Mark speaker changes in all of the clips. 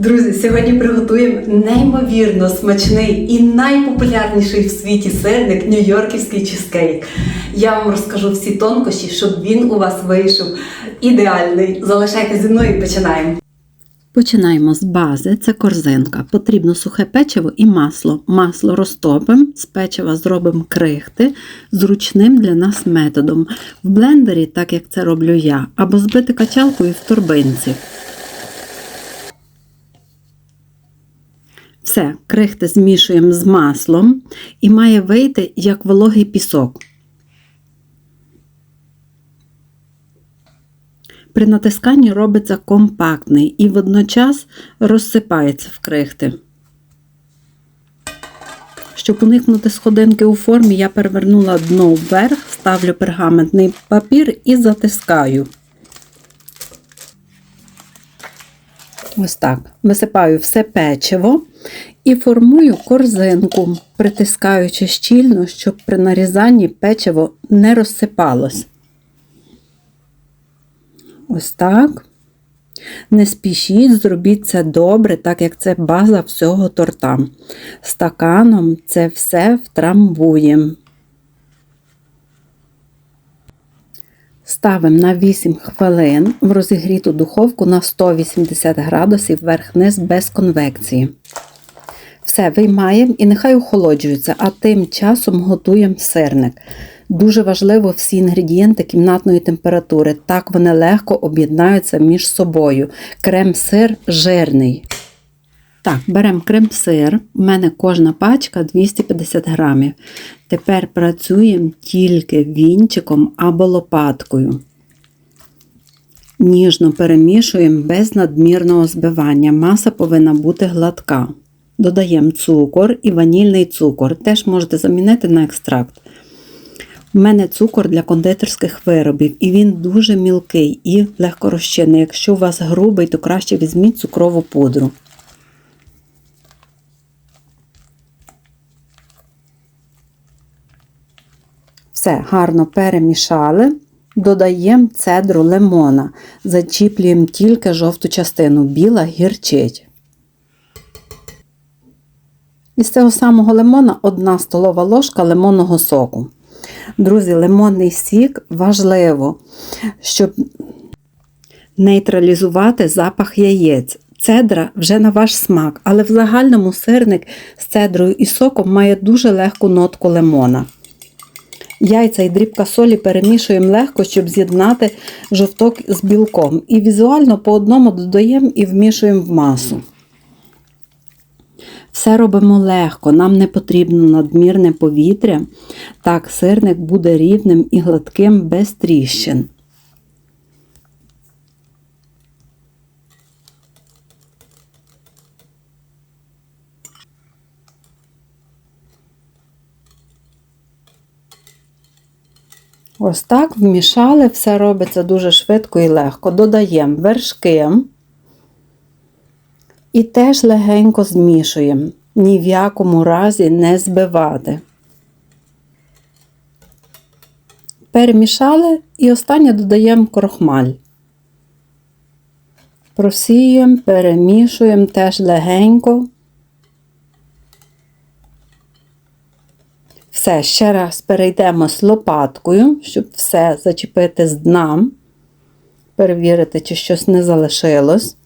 Speaker 1: Друзі, сьогодні приготуємо неймовірно смачний і найпопулярніший в світі сирник нью-йорківський чизкейк. Я вам розкажу всі тонкощі, щоб він у вас вийшов ідеальний. Залишайтеся зі мною і починаємо.
Speaker 2: Починаємо з бази, це корзинка. Потрібно сухе печиво і масло. Масло розтопимо, з печива зробимо крихти зручним для нас методом. В блендері, так як це роблю я, або збити качалкою в торбинці. Все, крихти змішуємо з маслом і має вийти як вологий пісок. При натисканні робиться компактний і водночас розсипається в крихти. Щоб уникнути сходинки у формі, я перевернула дно вверх, ставлю пергаментний папір і затискаю. Ось так. Висипаю все печиво і формую корзинку, притискаючи щільно, щоб при нарізанні печиво не розсипалось. Ось так. Не спішіть, зробіть це добре, так як це база всього торта. Стаканом це все втрамбуємо. Ставимо на 8 хвилин в розігріту духовку на 180 градусів верх-низ без конвекції. Все, виймаємо і нехай охолоджується, а тим часом готуємо сирник. Дуже важливо всі інгредієнти кімнатної температури. Так вони легко об'єднаються між собою. Крем-сир жирний. Так, беремо крем-сир. У мене кожна пачка 250 грамів. Тепер працюємо тільки вінчиком або лопаткою. Ніжно перемішуємо без надмірного збивання. Маса повинна бути гладка. Додаємо цукор і ванільний цукор. Теж можете замінити на екстракт. У мене цукор для кондитерських виробів, і він дуже мілкий і легко розчинний. Якщо у вас грубий, то краще візьміть цукрову пудру. Все гарно перемішали. Додаємо цедру лимона. Зачіплюємо тільки жовту частину, біла гірчить. Із цього самого лимона 1 столова ложка лимонного соку. Друзі, лимонний сік важливо, щоб нейтралізувати запах яєць. Цедра вже на ваш смак, але в загальному сирник з цедрою і соком має дуже легку нотку лимона. Яйця і дрібка солі перемішуємо легко, щоб з'єднати жовток з білком. І візуально по одному додаємо і вмішуємо в масу. Все робимо легко, нам не потрібно надмірне повітря. Так, сирник буде рівним і гладким без тріщин. Ось так вмішали, все робиться дуже швидко і легко. Додаємо вершки. І теж легенько змішуємо, ні в якому разі не збивати. Перемішали і останнє додаємо крохмаль. Просіюємо, перемішуємо теж легенько. Все, ще раз перейдемо з лопаткою, щоб все зачепити з дна, перевірити, чи щось не залишилось.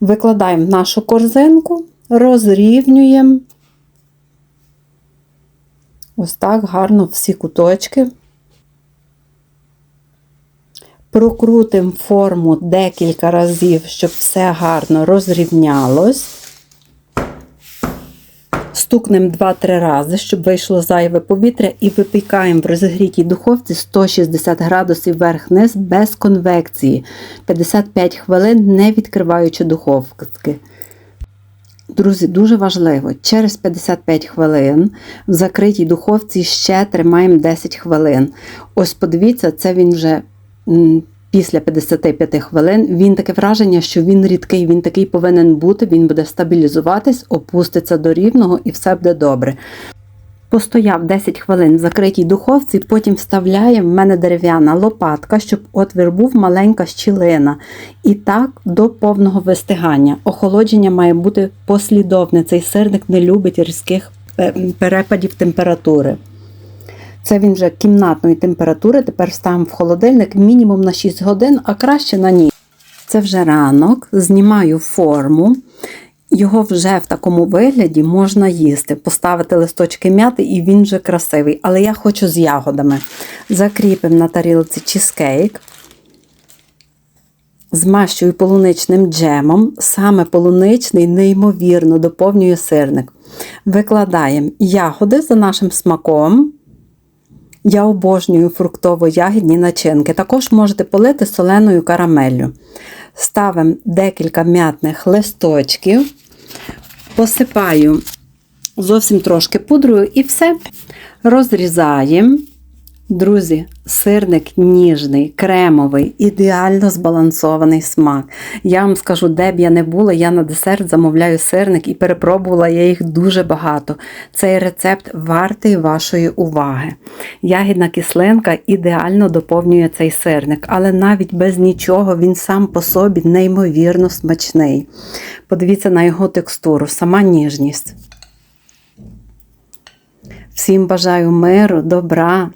Speaker 2: Викладаємо нашу корзинку, розрівнюємо. Ось так гарно всі куточки. Прокрутимо форму декілька разів, щоб все гарно розрівнялось. Стукнемо 2-3 рази, щоб вийшло зайве повітря, і випікаємо в розігрітій духовці 160 градусів вверх-низ без конвекції. 55 хвилин, не відкриваючи духовки. Друзі, дуже важливо, через 55 хвилин в закритій духовці ще тримаємо 10 хвилин. Ось подивіться, це він вже після 55 хвилин. Він таке враження, що він рідкий, він такий повинен бути, він буде стабілізуватись, опуститься до рівного і все буде добре. Постояв 10 хвилин в закритій духовці, потім вставляємо в мене дерев'яна лопатка, щоб отвір був маленька щілина. І так до повного вистигання. Охолодження має бути послідовне. Цей сирник не любить різких е, перепадів температури. Це він вже кімнатної температури. Тепер ставимо в холодильник мінімум на 6 годин, а краще на ніч. Це вже ранок, знімаю форму. Його вже в такому вигляді можна їсти, поставити листочки м'яти, і він вже красивий. Але я хочу з ягодами. Закріпимо на тарілці чизкейк. Змащую полуничним джемом. Саме полуничний неймовірно доповнює сирник. Викладаємо ягоди за нашим смаком. Я обожнюю фруктово-ягідні начинки. Також можете полити соленою карамеллю. Ставимо декілька м'ятних листочків, посипаю зовсім трошки пудрою і все. Розрізаємо. Друзі, сирник ніжний, кремовий, ідеально збалансований смак. Я вам скажу, де б я не була, я на десерт замовляю сирник і перепробувала я їх дуже багато. Цей рецепт вартий вашої уваги. Ягідна кислинка ідеально доповнює цей сирник, але навіть без нічого він сам по собі неймовірно смачний. Подивіться на його текстуру, сама ніжність. Всім бажаю миру, добра.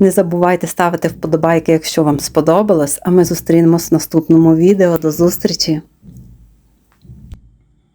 Speaker 2: Не забувайте ставити вподобайки, якщо вам сподобалось, а ми зустрінемось в наступному відео. До зустрічі!